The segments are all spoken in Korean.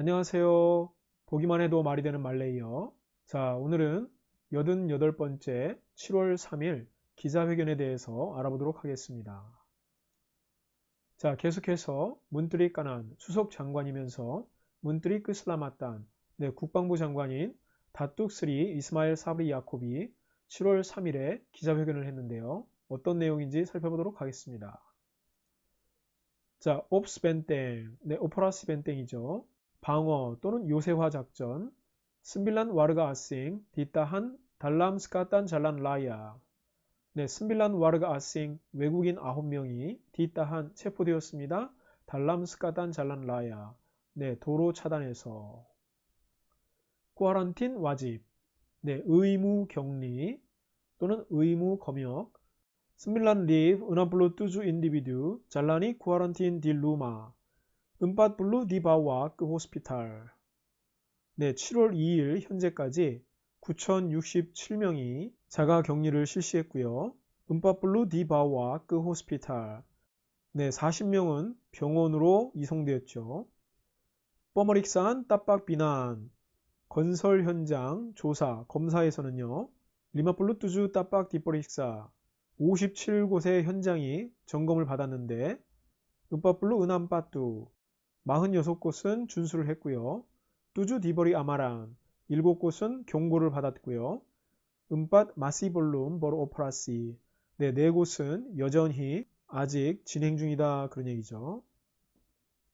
안녕하세요. 보기만 해도 말이 되는 말레이어. 자, 오늘은 88번째 7월 3일 기자회견에 대해서 알아보도록 하겠습니다. 자, 계속해서 문뜨리 까난 수석 장관이면서 문뜨리 크슬라마탄 네, 국방부 장관인 다뚝스리 이스마일 사브리 야콥이 7월 3일에 기자회견을 했는데요. 어떤 내용인지 살펴보도록 하겠습니다. 자, 옵스 벤땡, 네, 오퍼라스 벤땡이죠. 방어 또는 요새화 작전, 스빌란 와르가 아싱, 디따한 달람 스카탄 잘란 라야. 네, 스빌란 와르가 아싱 외국인 9명이 디따한 체포되었습니다. 달람 스카탄 잘란 라야. 네, 도로 차단해서. 쿠아란틴 와집. 네, 의무 격리 또는 의무 검역. 스밀란 리브 은함블루 뚜주 인디비두 잘라니 쿠아란틴 딜루마 은팟블루 디바와 그 호스피탈 네, 7월 2일 현재까지 9,067명이 자가 격리를 실시했고요. 은팟블루 디바와 그 호스피탈 네, 40명은 병원으로 이송되었죠. 뻐머릭산 따빡 비난 건설 현장 조사 검사에서는요. 리마블루 뚜주 따빡 디퍼릭사 57곳의 현장이 점검을 받았는데 은빠블루 은암빠뚜 46곳은 준수를 했고요. 뚜주 디버리 아마란 7곳은 경고를 받았고요. 은팟 마시볼룸 버로 오퍼라시 네, 4곳은 여전히 아직 진행 중이다 그런 얘기죠.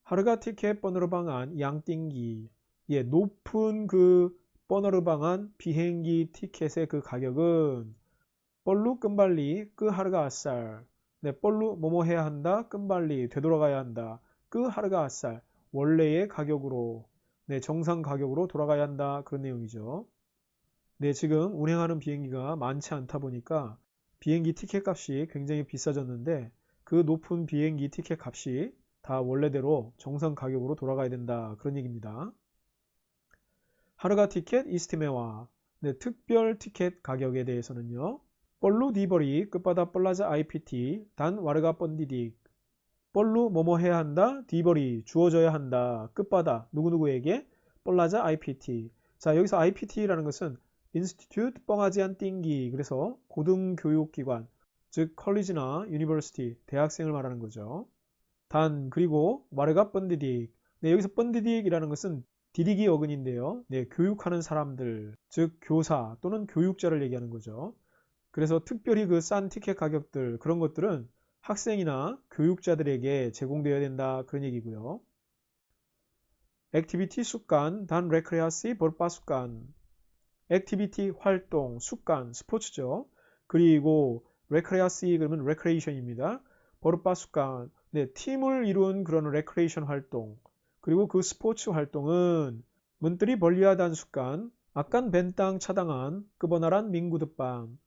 하르가 티켓 버너르방안 양띵기 예, 높은 그 버너르방안 비행기 티켓의 그 가격은 뻘루 끈발리 끄 하르가 아쌀 네, 뻘루 뭐뭐 해야 한다 끈발리 되돌아가야 한다 끄 하르가 아쌀 원래의 가격으로 네, 정상 가격으로 돌아가야 한다 그런 내용이죠. 네, 지금 운행하는 비행기가 많지 않다 보니까 비행기 티켓 값이 굉장히 비싸졌는데 그 높은 비행기 티켓 값이 다 원래대로 정상 가격으로 돌아가야 된다 그런 얘기입니다. 하르가 티켓 이스티메와 네, 특별 티켓 가격에 대해서는요. 뻘루 디버리 끝바다 뻘라자 IPT 단 와르가 뻔디딕 뻘루 뭐뭐 해야 한다? 디버리 주어져야 한다. 끝바다. 누구누구에게? 뻘라자 IPT 자 여기서 IPT라는 것은 인스티튜트 뻥하지안 띵기. 그래서 고등교육기관 즉 컬리지나 유니버시티 대학생을 말하는 거죠. 단 그리고 와르가 뻔디딕. 네 여기서 뻔디딕이라는 것은 디딕이 어근인데요. 네 교육하는 사람들 즉 교사 또는 교육자를 얘기하는 거죠. 그래서 특별히 그 싼 티켓 가격들 그런 것들은 학생이나 교육자들에게 제공되어야 된다 그런 얘기고요. 액티비티 습관 단 레크레아시 볼바 습관 액티비티 활동 습관 스포츠죠. 그리고 레크레아시 그러면 레크레이션입니다. 버르바 습관 네, 팀을 이룬 그런 레크레이션 활동 그리고 그 스포츠 활동은 문들이 벌리하단 습관 아깐 벤땅 차당한 끄버나란 민구드밤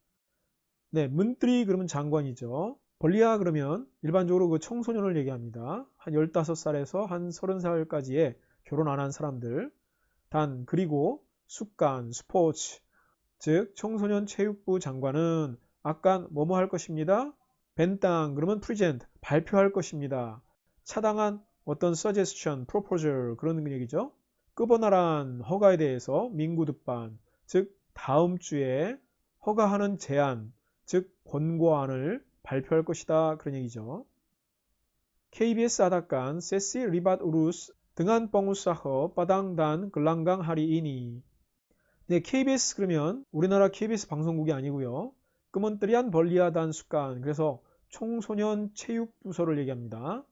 네, 문뜨리 그러면 장관이죠. 벌리아 그러면 일반적으로 그 청소년을 얘기합니다. 한 15살에서 한 30살까지의 결혼 안 한 사람들. 단 그리고 숙간, 스포츠, 즉 청소년 체육부 장관은 아까 뭐뭐 할 것입니다. 벤땅 그러면 프리젠트 발표할 것입니다. 차당한 어떤 suggestion, proposal 그런 얘기죠. 끄버나란 허가에 대해서 민구득반 즉 다음 주에 허가하는 제안 즉 권고안을 발표할 것이다 그런 얘기죠. KBS 아다간 세시 리밧 우루스 등한 뻥우사허 빠당단 글랑강 하리이니 네, KBS 그러면 우리나라 KBS 방송국이 아니고요. 끄먼뜨리안 벌리아단 습관 그래서 청소년 체육 부서를 얘기합니다.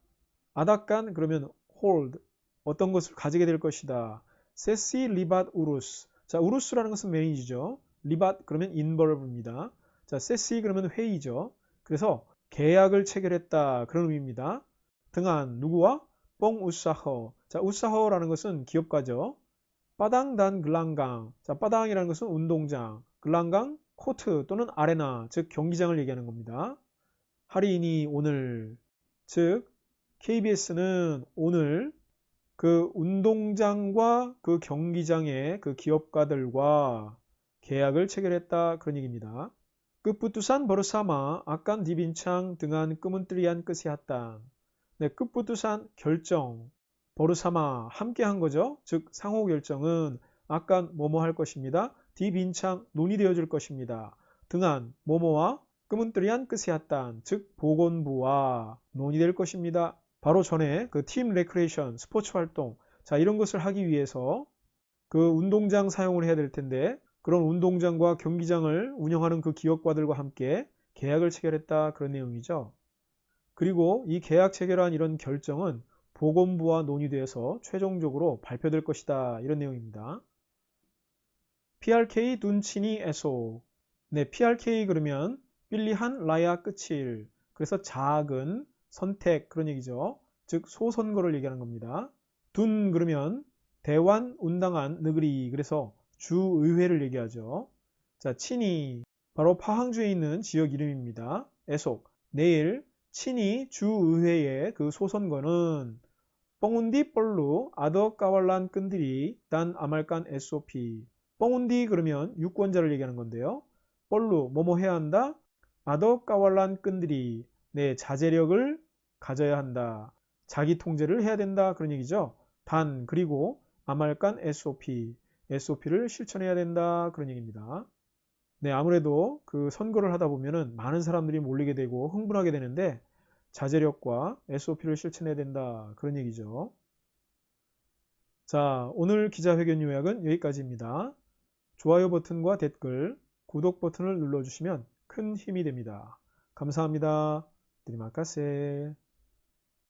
아다간 그러면 hold 어떤 것을 가지게 될 것이다. 세시 리밧 우루스 자 우루스라는 것은 매니지죠. 리밧 그러면 인버브입니다. 자, 세시 그러면 회의죠. 그래서 계약을 체결했다 그런 의미입니다. 등한 누구와? 뽕 우사허. 자, 우사허라는 것은 기업가죠. 빠당단 글랑강. 자, 빠당이라는 것은 운동장. 글랑강 코트 또는 아레나, 즉 경기장을 얘기하는 겁니다. 할인이 오늘, 즉 KBS는 오늘 그 운동장과 그 경기장의 그 기업가들과 계약을 체결했다 그런 얘기입니다. Keputusan bersama akan dibincang dengan Kementerian Kesehatan. 네, 끝부두산 결정, 버르사마 함께 한 거죠. 즉 상호 결정은 아까 뭐뭐 할 것입니다. 디빈창 논의되어질 것입니다. 등한 뭐뭐와 끄문뜨리한 끝이었단 즉 보건부와 논의될 것입니다. 바로 전에 그 팀 레크레이션 스포츠 활동 자 이런 것을 하기 위해서 그 운동장 사용을 해야 될 텐데 그런 운동장과 경기장을 운영하는 그 기업과들과 함께 계약을 체결했다 그런 내용이죠. 그리고 이 계약 체결한 이런 결정은 보건부와 논의돼서 최종적으로 발표될 것이다 이런 내용입니다. PRK 둔치니 에소 네, PRK 그러면 빌리한 라야 끝일 그래서 작은 선택 그런 얘기죠. 즉 소선거를 얘기하는 겁니다. 둔 그러면 대완 운당한 느그리 그래서 주의회를 얘기하죠. 자, 친이 바로 파항주에 있는 지역 이름입니다. 애속 내일 친이 주의회의 그 소선거는 뻥운디 뻘루 아더 까왈란 끈들이 단 아말간 SOP 뻥운디 그러면 유권자를 얘기하는 건데요. 뻘루 뭐뭐 해야 한다? 아더 까왈란 끈들이 내 자제력을 가져야 한다. 자기 통제를 해야 된다. 그런 얘기죠. 단 그리고 아말간 SOP SOP를 실천해야 된다. 그런 얘기입니다. 네, 아무래도 그 선거를 하다 보면은 많은 사람들이 몰리게 되고 흥분하게 되는데 자제력과 SOP를 실천해야 된다. 그런 얘기죠. 자, 오늘 기자회견 요약은 여기까지입니다. 좋아요 버튼과 댓글, 구독 버튼을 눌러주시면 큰 힘이 됩니다. 감사합니다. 드리마카세